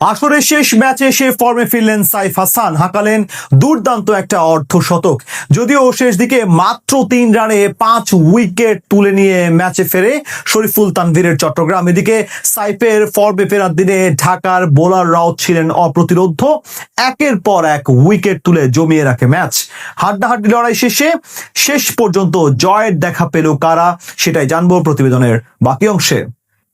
আসরের শেষ ম্যাচে সে ফর্মে ফিরলেন সাইফ হাসান। হাঁকালেন দুর্দান্ত একটা অর্ধ শতক যদিও শেষ দিকে মাত্র তিন রানে পাঁচ উইকেট তুলে নিয়ে ম্যাচে ফেরে শরীফুল তানভীরের চট্টগ্রাম। এদিকে সাইফের ফর্মে ফেরার দিনে ঢাকার বোলাররাও ছিলেন অপ্রতিরোধ একের পর এক উইকেট তুলে জমিয়ে রাখে ম্যাচ। হাড্ডাহাড্ডি লড়াই শেষে শেষ পর্যন্ত জয়ের দেখা পেল কারা, সেটাই জানব প্রতিবেদনের বাকি অংশে।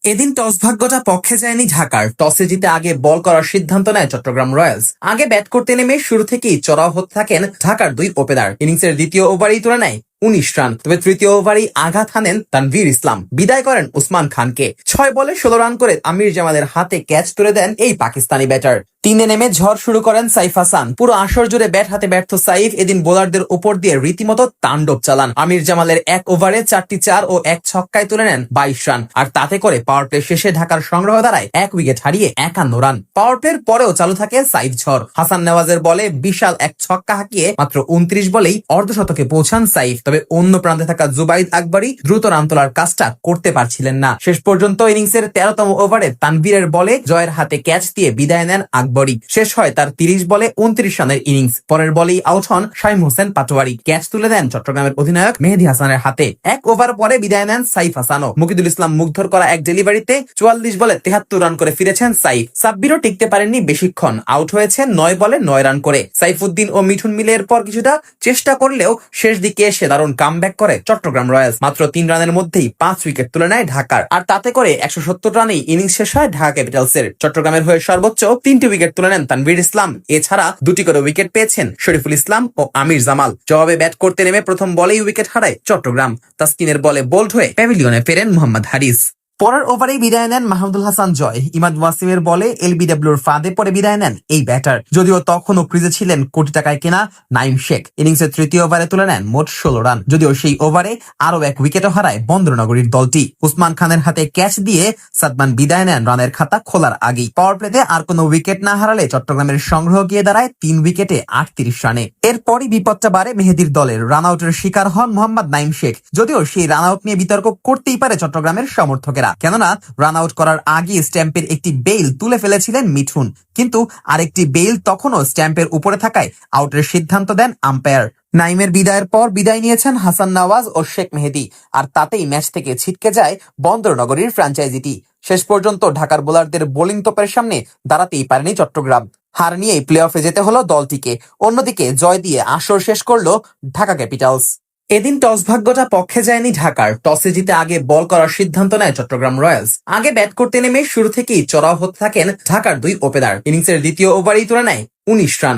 এদিন টস ভাগ্যটা পক্ষে যায়নি ঢাকার। টসে জিতে আগে বল করার সিদ্ধান্ত নেয় চট্টগ্রাম রয়্যালস। আগে ব্যাট করতে নেমে শুরু থেকেই চড়াও হতে থাকেন ঢাকার দুই ওপেনার। ইনিংসের দ্বিতীয় ওভারেই তুলে নেয় উনিশ রান। তবে তৃতীয় ওভারেই আঘাত হানেন তানভীর ইসলাম। বিদায় করেন উসমান খানকে। ছয় বলে ষোলো রান করে আমির জামালের হাতে ক্যাচ তুলে দেন এই পাকিস্তানি ব্যাটার। তিনে নেমে ঝড় শুরু করেন সাইফ হাসান। পুরো আসর জুড়ে ব্যাট হাতে ব্যর্থ সাইফ, এদিন বোলারদের উপর দিয়ে রীতিমতো তাণ্ডব চালান। আমির জামালের এক ওভারে চারটি চার ও এক ছক্কায় তুলে নেন বাইশ রান। আর তাতে করে পাওয়ার প্লে শেষে ঢাকার সংগ্রহ দাঁড়ায় এক উইকেট হারিয়ে একান্ন রান। পাওয়ার প্লের পরেও চালু থাকে সাইফ ঝড়। হাসান নেওয়াজের বলে বিশাল এক ছক্কা হাঁকিয়ে মাত্র উনত্রিশ বলেই অর্ধশতকে পৌঁছান সাইফ। তবে অন্য প্রান্তে থাকা জুবাইদ আকবরী দ্রুত রান তোলার কাজটা করতে পারছিলেন না। শেষ পর্যন্ত ইনিংসের তেরোতম ওভারে তানভীরের বলে জয়ের হাতে ক্যাচ দিয়ে বিদায় নেন আকবরী। শেষ হয় তার তিরিশ বলে উনত্রিশ রানের ইনিংস। পরের বলেই আউট হন শাইম হোসেন পাটোয়ারি। ক্যাচ তুলে দেন চট্টগ্রামের অধিনায়ক মেহেদি হাসানের হাতে। এক ওভার পরে বিদায় নেন সাইফ হাসানও। মুকিদুল ইসলাম মুগ্ধর করা এক ডেলিভারিতে চুয়াল্লিশ বলে তেহাত্তর রান করে ফিরেছেন সাইফ। সাব্বিরও টিকতে পারেননি বেশিক্ষণ। আউট হয়েছেন নয় বলে নয় রান করে। সাইফুদ্দিন ও মিঠুন মিলে এরপর কিছুটা চেষ্টা করলেও শেষ দিকে এসে দারুণ কামব্যাক করে চট্টগ্রাম রয়্যালস। মাত্র তিন রানের মধ্যেই পাঁচ উইকেট তুলে নেয় ঢাকার। আর তাতে করে একশো সত্তর রানেই ইনিংস শেষ হয় ঢাকা ক্যাপিটালসের। চট্টগ্রামের হয়ে সর্বোচ্চ তিনটি উইকেট তুলে নেন তানভীর ইসলাম। এছাড়া দুটি করে উইকেট পেয়েছেন শরীফুল ইসলাম ও আমির জামাল। জবাবে ব্যাট করতে নেমে প্রথম বলেই উইকেট হারায় চট্টগ্রাম। তাস্কিনের বলে বোল্ড হয়ে প্যাভিলিয়নে ফেরেন মোহাম্মদ হারিস। পরের ওভারেই বিদায় নেন মাহমুদুল হাসান জয়। ইমাদ ওয়াসিমের বলে এলবিডব্লিউর ফাঁদে পরে বিদায় নেন এই ব্যাটার। যদিও তখনও ক্রিজে ছিলেন কোটি টাকায় কেনা নাইম শেখ। ইনিংসের তৃতীয় ওভারে তুলে নেন মোট ষোলো রান। যদিও সেই ওভারে আরও এক উইকেটও হারায় বন্দরনগরীর দলটি। উসমান খানের হাতে ক্যাচ দিয়ে সাদমান বিদায় নেন রানের খাতা খোলার আগেই। পাওয়ার প্লেতে আর কোনো উইকেট না হারালে চট্টগ্রামের সংগ্রহ গিয়ে দাঁড়ায় তিন উইকেটে আটত্রিশ রানে। এরপরই বিপদটা বাড়ে মেহেদির দলের। রান আউটের শিকার হন মোহাম্মদ নাইম শেখ। যদিও সেই রান আউট নিয়ে বিতর্ক করতেই পারে চট্টগ্রামের সমর্থকেরা। কেননা রান আউট করার আগে স্ট্যাম্পের একটি বেইল তুলে ফেলেছিলেন মিঠুন। কিন্তু আরেকটি বেইল তখনও স্ট্যাম্পের উপরে থাকায় আউটের সিদ্ধান্ত দেন আম্পায়ার নাইমের বিদায়ের পর বিদায় নিয়েছেন হাসান নওয়াজ ও শেখ মেহেদি। আর তাতেই ম্যাচ থেকে ছিটকে যায় বন্দরনগরীর ফ্র্যাঞ্চাইজিটি শেষ পর্যন্ত ঢাকার বোলারদের বোলিং তোপের সামনে দাঁড়াতেই পারেনি চট্টগ্রাম। হার নিয়েই প্লে অফে যেতে হলো দলটিকে। অন্যদিকে জয় দিয়ে আসর শেষ করল ঢাকা ক্যাপিটালস এদিন টস ভাগ্যটা পক্ষে যায়নি ঢাকার। টসে জিতে আগে বল করার সিদ্ধান্ত নেয় চট্টগ্রাম রয়্যালস। আগে ব্যাট করতে নেমে শুরু থেকেই চড়াও হতে থাকেন ঢাকার দুই ওপেনার। ইনিংসের দ্বিতীয় ওভারেই তুলে নেয় উনিশ রান।